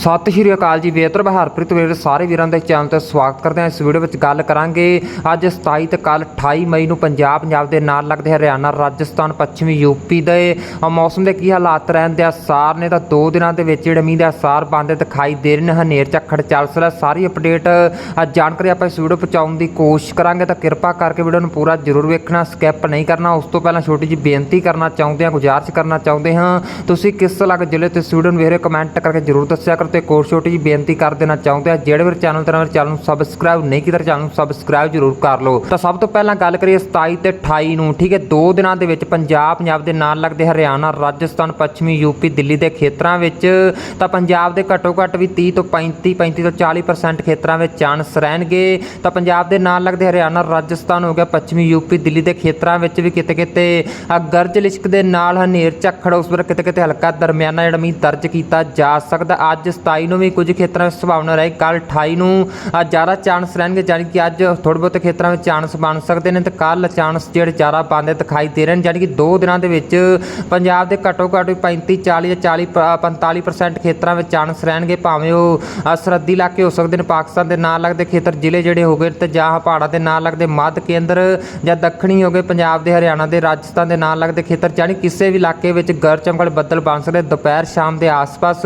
ਸਤਿ ਸ਼੍ਰੀ ਅਕਾਲ ਜੀ ਬੇਤਰ ਹਰਪ੍ਰੀਤ ਵੀਰ ਸਾਰੇ ਵੀਰਾਂ ਦੇ ਚੈਨਲ ਤੇ ਸਵਾਗਤ ਕਰਦੇ ਹਾਂ। ਇਸ ਵੀਡੀਓ ਵਿੱਚ ਗੱਲ ਕਰਾਂਗੇ ਅੱਜ 27 ਤੇ ਕੱਲ 28 ਮਈ ਨੂੰ ਪੰਜਾਬ ਪੰਜਾਬ ਦੇ ਨਾਲ ਲੱਗਦੇ ਹਰਿਆਣਾ, ਰਾਜਸਥਾਨ, ਪੱਛਮੀ ਯੂਪੀ ਦੇ ਮੌਸਮ ਦੇ ਕੀ ਹਾਲਾਤ ਰਹਿਣ ਦੇ ਅਸਾਰ ਨੇ ਤਾਂ ਦੋ ਦਿਨਾਂ ਦੇ ਵਿੱਚ ਜਿਹੜੇ ਮੀਂਹ ਦੇ ਅਸਾਰ ਬੰਦੇ ਦਿਖਾਈ ਦੇ ਰਹੇ ਨੇ, ਹਨੇਰ ਝੱਖੜ ਚੱਲ ਰਿਹਾ ਸਾਰੀ ਅਪਡੇਟ ਅੱਜ ਜਾਣਕਾਰੀ ਆਪਾਂ ਇਸ ਵੀਡੀਓ ਪਹੁੰਚਾਉਣ ਦੀ ਕੋਸ਼ਿਸ਼ ਕਰਾਂਗੇ ਤਾਂ ਕਿਰਪਾ ਕਰਕੇ ਵੀਡੀਓ ਨੂੰ ਪੂਰਾ ਜ਼ਰੂਰ ਵੇਖਣਾ ਸਕਿਪ ਨਹੀਂ ਕਰਨਾ। ਉਸ ਤੋਂ ਪਹਿਲਾਂ ਛੋਟੀ ਜਿਹੀ ਬੇਨਤੀ ਕਰਨਾ ਚਾਹੁੰਦੇ ਹਾਂ, ਗੁਜ਼ਾਰਿਸ਼ ਕਰਨਾ ਚਾਹੁੰਦੇ ਹਾਂ। ਤੁਸੀਂ ਕਿਸ ਲੱਗ ਜ਼ਿਲ੍ਹੇ ਤੇ ਇਸ ਵੀਡੀਓ ਨੂੰ ਵੇਖ ਰਹੇ ਕਮੈਂਟ ਕਰਕੇ ਜ਼ਰੂਰ ਦੱਸਿਆ ਕਰੋ। ਤੇ ਇੱਕ ਛੋਟੀ ਜੀ ਬੇਨਤੀ ਕਰ ਦੇਣਾ ਚਾਹੁੰਦੇ ਆ। ਜਿਹੜੇ ਵੀ ਚੈਨਲ ਤੇ ਮੇਰੇ ਚੈਨਲ ਨੂੰ ਸਬਸਕ੍ਰਾਈਬ ਨਹੀਂ ਕੀਤਾ ਚੈਨਲ ਨੂੰ ਸਬਸਕ੍ਰਾਈਬ ਜ਼ਰੂਰ ਕਰ ਲਓ। ਤਾਂ ਸਭ ਤੋਂ ਪਹਿਲਾਂ ਗੱਲ ਕਰੀਏ 27 ਤੇ 28 ਨੂੰ, ਠੀਕ ਹੈ? ਦੋ ਦਿਨਾਂ ਦੇ ਵਿੱਚ ਪੰਜਾਬ ਪੰਜਾਬ ਦੇ ਨਾਲ ਲੱਗਦੇ ਹਰਿਆਣਾ, ਰਾਜਸਥਾਨ, ਪੱਛਮੀ ਯੂਪੀ ਦਿੱਲੀ ਦੇ ਖੇਤਰਾਂ ਵਿੱਚ ਤਾਂ ਪੰਜਾਬ ਦੇ ਘੱਟੋ ਘੱਟ ਵੀ 30 ਤੋਂ 35 35 ਤੋਂ 40% ਖੇਤਰਾਂ ਵਿੱਚ ਚਾਂਸ ਰਹਿਣਗੇ। ਤਾਂ ਪੰਜਾਬ ਦੇ ਨਾਲ ਲੱਗਦੇ ਹਰਿਆਣਾ, ਰਾਜਸਥਾਨ ਹੋ ਗਿਆ, ਪੱਛਮੀ ਯੂਪੀ ਦਿੱਲੀ ਦੇ ਖੇਤਰਾਂ ਵਿੱਚ ਵੀ ਕਿਤੇ ਕਿਤੇ ਗਰਜ ਲਿਸ਼ਕ ਦੇ ਨਾਲ ਹਨੇਰ ਝੱਖੜ, ਉਸ ਵੇਲੇ ਕਿਤੇ ਕਿਤੇ ਹਲਕਾ ਦਰਮਿਆਨਾ ਜਿਹੜਾ ਮੀਂਹ ਦਰਜ ਕੀਤਾ ਜਾ ਸਕਦਾ। ਅੱਜ 27 ਨੂੰ ਵੀ ਕੁਝ ਖੇਤਰਾਂ ਵਿੱਚ ਸੰਭਾਵਨਾ ਰਹੀ। ਕੱਲ 28 ਨੂੰ ਜ਼ਿਆਦਾ ਚਾਂਸ ਰਹਿਣਗੇ, ਜਾਣੀ ਕਿ ਅੱਜ ਥੋੜ੍ਹੇ ਬਹੁਤੇ ਖੇਤਰਾਂ ਵਿੱਚ ਚਾਂਸ ਬਣ ਸਕਦੇ ਨੇ ਤੇ ਕੱਲ ਚਾਂਸ ਜਿਹੜੇ ਜ਼ਿਆਦਾ ਬਣਦੇ ਦਿਖਾਈ ਦੇ ਰਹੇ ਨੇ, ਜਾਣੀ ਕਿ ਦੋ ਦਿਨਾਂ ਦੇ ਵਿੱਚ ਪੰਜਾਬ ਦੇ ਘੱਟੋ ਘੱਟ ਵੀ 35 40 ਜਾਂ 40 ਪ- 45% ਖੇਤਰਾਂ ਵਿੱਚ ਚਾਂਸ ਰਹਿਣਗੇ, ਭਾਵੇਂ ਉਹ ਸਰਹੱਦੀ ਇਲਾਕੇ ਹੋ ਸਕਦੇ ਨੇ, ਪਾਕਿਸਤਾਨ ਦੇ ਨਾਲ ਲੱਗਦੇ ਖੇਤਰ ਜ਼ਿਲ੍ਹੇ ਜਿਹੜੇ ਹੋ ਗਏ ਤੇ ਜਾਂ ਪਹਾੜਾਂ ਦੇ ਨਾਲ ਲੱਗਦੇ ਮੱਧ ਕੇਂਦਰ ਜਾਂ ਦੱਖਣੀ ਹੋ ਗਏ, ਪੰਜਾਬ ਦੇ ਹਰਿਆਣਾ ਦੇ, ਰਾਜਸਥਾਨ ਦੇ ਨਾਲ ਲੱਗਦੇ ਖੇਤਰ, ਜਾਣੀ ਕਿਸੇ ਵੀ ਇਲਾਕੇ ਵਿੱਚ ਗਰਜ ਚਮਕੜ ਬੱਦਲ ਬਣ ਸਕਦੇ ਦੁਪਹਿਰ ਸ਼ਾਮ ਦੇ ਆਸ-ਪਾਸ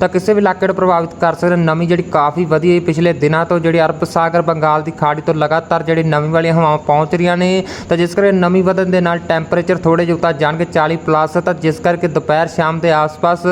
ਤਾਂ ਕਿਸੇ ਵੀ ਇਲਾਕੇ ਨੂੰ ਪ੍ਰਭਾਵਿਤ ਕਰ ਸਕਦੇ ਨਵੀਂ ਜਿਹੜੀ ਕਾਫੀ ਵਧੀ ਹੋਈ ਪਿਛਲੇ ਦਿਨਾਂ ਤੋਂ ਜਿਹੜੀ ਅਰਬ ਸਾਗਰ, ਬੰਗਾਲ ਦੀ ਖਾੜੀ ਤੋਂ ਲਗਾਤਾਰ ਜਿਹੜੀ ਨਵੀਂ ਵਾਲੀਆਂ ਹਵਾਵਾਂ ਪਹੁੰਚ ਰਹੀਆਂ ਨੇ, ਤਾਂ ਜਿਸ ਕਰਕੇ ਨਵੀਂ ਵਧਣ ਦੇ ਨਾਲ ਟੈਂਪਰੇਚਰ ਥੋੜੇ ਜਿਹਾ ਉਤਾਰ ਜਾਣਗੇ 40 ਪਲੱਸ ਤਾਂ ਜਿਸ ਕਰਕੇ ਦੁਪਹਿਰ, ਸ਼ਾਮ ਦੇ ਆਸ-ਪਾਸ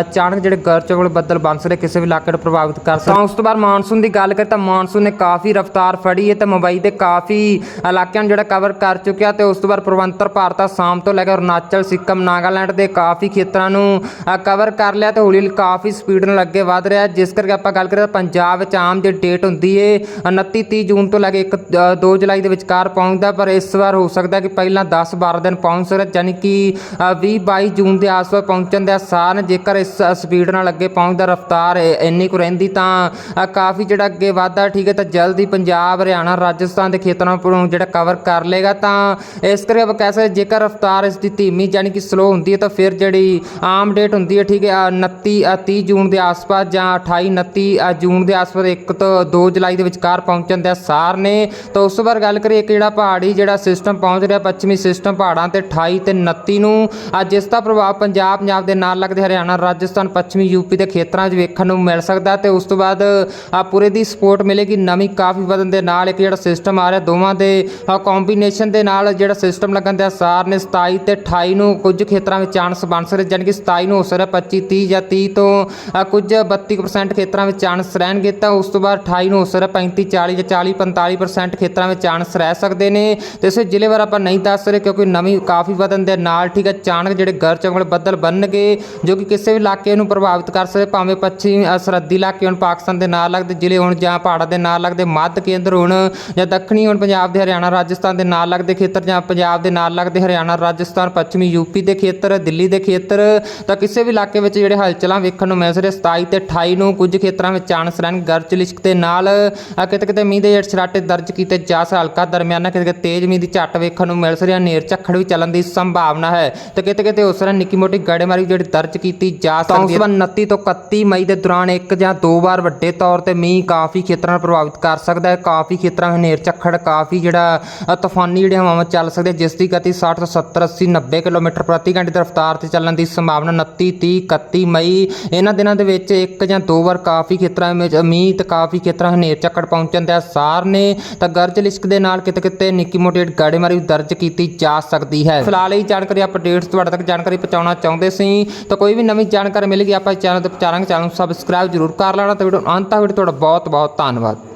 ਅਚਾਨਕ ਜਿਹੜੇ ਗਰਜ ਬੱਦਲ ਬਣ ਸਕਦੇ ਕਿਸੇ ਵੀ ਇਲਾਕੇ ਨੂੰ ਪ੍ਰਭਾਵਿਤ ਕਰ ਸਕਦੇ ਤਾਂ ਉਸ ਤੋਂ ਬਾਅਦ ਮੌਨਸੂਨ ਦੀ ਗੱਲ ਕਰੀਏ ਤਾਂ ਮੌਨਸੂਨ ਨੇ ਕਾਫੀ ਰਫ਼ਤਾਰ ਫੜੀ ਹੈ ਤੇ ਮੁੰਬਈ ਦੇ ਕਾਫੀ ਇਲਾਕਿਆਂ ਨੂੰ ਜਿਹੜਾ ਕਵਰ ਕਰ ਚੁੱਕਿਆ ਤੇ ਉਸ ਤੋਂ ਬਾਅਦ ਪ੍ਰਵੰਤਰ ਭਾਰਤ ਆਸਾਮ ਤੋਂ ਲੈ ਕੇ ਅਰੁਣਾਚਲ, ਸਿੱਕਮ, ਨਾਗਾਲੈਂਡ ਦੇ ਕਾਫੀ ਖੇਤਰਾਂ ਨੂੰ ਕਵਰ ਕਰ ਲਿਆ ਤੇ ਹੌਲੀ ਕਾਫੀ ਸਪੀਡ ਨਾਲ ਅੱਗੇ ਵਧ ਰਿਹਾ ਜਿਸ ਕਰਕੇ ਆਪਾਂ ਗੱਲ ਕਰੀਏ ਪੰਜਾਬ ਵਿੱਚ ਆਮ ਦੀ ਡੇਟ ਹੁੰਦੀ ਏ 29 30 ਜੂਨ ਤੋਂ ਲੈ ਕੇ 1 2 ਜੁਲਾਈ ਦੇ ਵਿਚਕਾਰ ਪਹੁੰਚਦਾ ਪਰ ਇਸ ਵਾਰ ਹੋ ਸਕਦਾ ਕਿ ਪਹਿਲਾਂ 10 12 ਦਿਨ ਪਹੁੰਚ ਸਕਦਾ ਯਾਨੀ ਕਿ 20 22 ਜੂਨ ਦੇ ਆਸ-ਪਾਸ ਪਹੁੰਚਣ ਦੇ ਆਸਾਰ ਨੇ ਜੇਕਰ ਇਸ ਸਪੀਡ ਨਾਲ ਅੱਗੇ ਪਹੁੰਚਦਾ ਰਫ਼ਤਾਰ ਇੰਨੀ ਕੁ ਰਹਿੰਦੀ ਤਾਂ ਕਾਫੀ ਜਿਹੜਾ ਅੱਗੇ ਵਾਧਾ ਠੀਕ ਹੈ ਤਾਂ ਜਲਦੀ ਪੰਜਾਬ ਹਰਿਆਣਾ ਰਾਜਸਥਾਨ ਦੇ ਖੇਤਰਾਂ ਨੂੰ ਜਿਹੜਾ ਕਵਰ ਕਰ ਲੇਗਾ ਤਾਂ ਇਸ ਕਰਕੇ ਆਪਾਂ ਕਹਿ ਸਕਦੇ ਜੇਕਰ ਰਫ਼ਤਾਰ ਇਸ ਦੀ ਧੀਮੀ ਯਾਨੀ ਕਿ ਸਲੋ ਹੁੰਦੀ ਹੈ ਤਾਂ ਫਿਰ ਜਿਹੜੀ ਆਮ ਡੇਟ ਹੁੰਦੀ ਹੈ ਠੀਕ ਹੈ ਅ, 29 30 ਜੂਨ ਦੇ ਆਸ-ਪਾਸ ਜਾਂ 28 29 ਜੂਨ ਦੇ ਆਸ-ਪਾਸ 1 ਤੋਂ 2 ਜੁਲਾਈ ਦੇ ਵਿਚਕਾਰ ਪਹੁੰਚਣ ਦੇ ਸਾਰ ਨੇ। ਤਾਂ ਉਸ ਤੋਂ ਬਾਅਦ ਗੱਲ ਕਰੀਏ ਇੱਕ ਜਿਹੜਾ ਪਹਾੜੀ ਜਿਹੜਾ ਸਿਸਟਮ ਪਹੁੰਚ ਰਿਹਾ ਪੱਛਮੀ ਸਿਸਟਮ ਪਹਾੜਾਂ ਤੇ 28 ਤੇ 29 ਨੂੰ, ਅੱਜ ਜਿਸ ਦਾ ਪ੍ਰਭਾਵ ਪੰਜਾਬ ਪੰਜਾਬ ਦੇ ਨਾਲ ਲੱਗਦੇ ਹਰਿਆਣਾ, ਰਾਜਸਥਾਨ, ਪੱਛਮੀ ਯੂਪੀ ਦੇ ਖੇਤਰਾਂ 'ਚ ਵੇਖਣ ਨੂੰ ਮਿਲ ਸਕਦਾ ਤੇ ਉਸ ਤੋਂ ਬਾਅਦ ਆ ਪੂਰੇ ਦੀ ਸਪੋਰਟ ਮਿਲੇਗੀ ਨਵੀਂ ਕਾਫੀ ਵਧਣ ਦੇ ਨਾਲ ਇੱਕ ਜਿਹੜਾ ਸਿਸਟਮ ਆ ਰਿਹਾ ਦੋਵਾਂ ਦੇ ਕੰਬੀਨੇਸ਼ਨ ਦੇ ਨਾਲ ਜਿਹੜਾ ਸਿਸਟਮ ਲੱਗਣ ਦੇ ਆਸਾਰ ਨੇ। 27 ਤੇ 28 ਨੂੰ ਕੁਝ ਖੇਤਰਾਂ ਵਿੱਚ ਚਾਂਸ ਬਣ ਸਕਦੇ, ਜਾਣੀ ਕਿ 27 ਨੂੰ ਹੋ ਸਕਦਾ 25 30 ਜਾਂ 30 ਤੋਂ ਕੁਝ ਕੁਝ 32% ਖੇਤਰਾਂ ਵਿੱਚ ਚਾਂਸ ਰਹਿਣਗੇ, ਤਾਂ ਉਸ ਤੋਂ ਬਾਅਦ 28 ਨੂੰ ਹੋ ਸਕਦਾ 35 40 ਜਾਂ 40 45% ਖੇਤਰਾਂ ਵਿੱਚ ਚਾਂਸ ਰਹਿ ਸਕਦੇ ਨੇ। ਤੇ ਇਸੇ ਜ਼ਿਲ੍ਹੇ ਵਾਰ ਆਪਾਂ ਨਹੀਂ ਦੱਸ ਰਹੇ, ਕਿਉਂਕਿ ਨਵੀਂ ਕਾਫੀ ਵਧਣ ਦੇ ਨਾਲ ਠੀਕ ਹੈ ਅਚਾਨਕ ਜਿਹੜੇ ਗਰ ਚੰਗਲ ਬੱਦਲ ਬਣਨਗੇ, ਜੋ ਕਿ ਕਿਸੇ ਵੀ ਇਲਾਕੇ ਨੂੰ ਪ੍ਰਭਾਵਿਤ ਕਰ ਸਕਦੇ, ਭਾਵੇਂ ਪੱਛਮੀ ਸਰਹੱਦੀ ਇਲਾਕੇ ਹੋਣ, ਪਾਕਿਸਤਾਨ ਦੇ ਨਾਲ ਲੱਗਦੇ ਜ਼ਿਲ੍ਹੇ ਹੋਣ ਜਾਂ ਪਹਾੜਾਂ ਦੇ ਨਾਲ ਲੱਗਦੇ ਮੱਧ ਕੇਂਦਰ ਹੋਣ, ਜਾਂ ਦੱਖਣੀ ਹੋਣ ਪੰਜਾਬ ਦੇ ਹਰਿਆਣਾ, ਰਾਜਸਥਾਨ ਦੇ ਨਾਲ ਲੱਗਦੇ ਖੇਤਰ ਜਾਂ ਪੰਜਾਬ ਦੇ ਨਾਲ ਲੱਗਦੇ ਹਰਿਆਣਾ, ਰਾਜਸਥਾਨ, ਪੱਛਮੀ ਯੂਪੀ ਦੇ ਖੇਤਰ, ਦਿੱਲੀ ਦੇ ਖੇਤਰ, ਤਾਂ ਕਿਸੇ ਵੀ ਇਲਾਕੇ ਵਿੱਚ ਜਿਹੜੇ ਹਲਚਲਾਂ ਵੇਖਣ ਨੂੰ ਮਿਲ ਸਕਦੇ 27 ਤੇ 28 ਨੂੰ ਕੁਝ ਖੇਤਰਾਂ ਵਿੱਚ ਚਾਂਸ ਰਹਿਣ ਗਰਜ ਲਿਸ਼ਕ ਦੇ ਨਾਲ ਕਿਤੇ ਕਿਤੇ ਮੀਂਹ ਦੇ ਛਰਾਟੇ ਦਰਜ ਕੀਤੇ ਜਾ ਸਕਦੇ ਹਲਕਾ ਦਰਮਿਆਨਾ ਕਿਤੇ ਕਿਤੇ ਤੇਜ਼ ਮੀਂਹ ਦੀ ਝੱਟ ਵੇਖਣ ਨੂੰ ਮਿਲ ਸਕਦੀ ਹੈ ਨੇਰ ਝੱਖੜ ਵੀ ਚੱਲਣ ਦੀ ਸੰਭਾਵਨਾ ਹੈ ਤੇ ਕਿਤੇ ਕਿਤੇ ਉਸ ਤਰ੍ਹਾਂ ਨਿੱਕੀ ਮੋਟੀ ਗੜੇਮਾਰੀ ਜਿਹੜੀ ਦਰਜ ਕੀਤੀ ਜਾ ਸਕਦੀ ਹੈ। 29 ਤੋਂ 31 ਮਈ ਦੇ ਦੌਰਾਨ ਇੱਕ ਜਾਂ ਦੋ ਵਾਰ ਵੱਡੇ ਤੌਰ ਤੇ ਮੀਂਹ ਕਾਫੀ ਖੇਤਰਾਂ ਨੂੰ ਪ੍ਰਭਾਵਿਤ ਕਰ ਸਕਦਾ ਹੈ। ਕਾਫੀ ਖੇਤਰਾਂ ਹਨੇਰ ਝੱਖੜ ਕਾਫੀ ਜਿਹੜਾ ਤੂਫਾਨੀ ਜਿਹੜੇ ਹਵਾਵਾਂ ਚੱਲ ਸਕਦੇ ਜਿਸ ਦੀ ਗਤੀ 60 ਤੋਂ 70 80 90 ਕਿਲੋਮੀਟਰ ਪ੍ਰਤੀ ਘੰਟੇ ਦੀ ਰਫ਼ਤਾਰ ਤੇ ਚੱਲਣ ਦੀ ਸੰਭਾਵਨਾ। 29 30 31 ਮਈ ਇਹਨਾਂ ਦਿਨਾਂ ਦੇ ਵਿੱਚ ਇੱਕ ਜਾਂ ਦੋ ਵਾਰ ਕਾਫੀ ਖੇਤਰਾਂ ਵਿੱਚ ਅਮੀਤ ਕਾਫੀ ਖੇਤਰਾਂ ਹਨੇਰ ਚੱਕੜ ਪਹੁੰਚਣ ਦੇ ਆਸਾਰ ਨੇ, ਤਾਂ ਗਰਜ ਲਿਸ਼ਕ ਦੇ ਨਾਲ ਕਿਤੇ ਕਿਤੇ ਨਿੱਕੀ ਮੋਟੀ ਗਾੜੇਮਾਰੀ ਵੀ ਦਰਜ ਕੀਤੀ ਜਾ ਸਕਦੀ ਹੈ। ਫਿਲਹਾਲ ਇਹ ਜਾਣਕਾਰੀ ਅਪਡੇਟਸ ਤੁਹਾਡੇ ਤੱਕ ਜਾਣਕਾਰੀ ਪਹੁੰਚਾਉਣਾ ਚਾਹੁੰਦੇ ਸੀ। ਤਾਂ ਕੋਈ ਵੀ ਨਵੀਂ ਜਾਣਕਾਰੀ ਮਿਲੇਗੀ, ਆਪਾਂ ਚੈਨਲ ਤੇ ਪਹੁੰਚਾਵਾਂਗੇ ਚੈਨਲ ਨੂੰ ਸਬਸਕ੍ਰਾਈਬ ਜ਼ਰੂਰ ਕਰ ਲੈਣਾ। ਤੇ ਵੀਡੀਓ ਅੰਤ ਤੱਕ ਵੀਡੀਓ ਤੁਹਾਡਾ ਬਹੁਤ ਬਹੁਤ ਧੰਨਵਾਦ।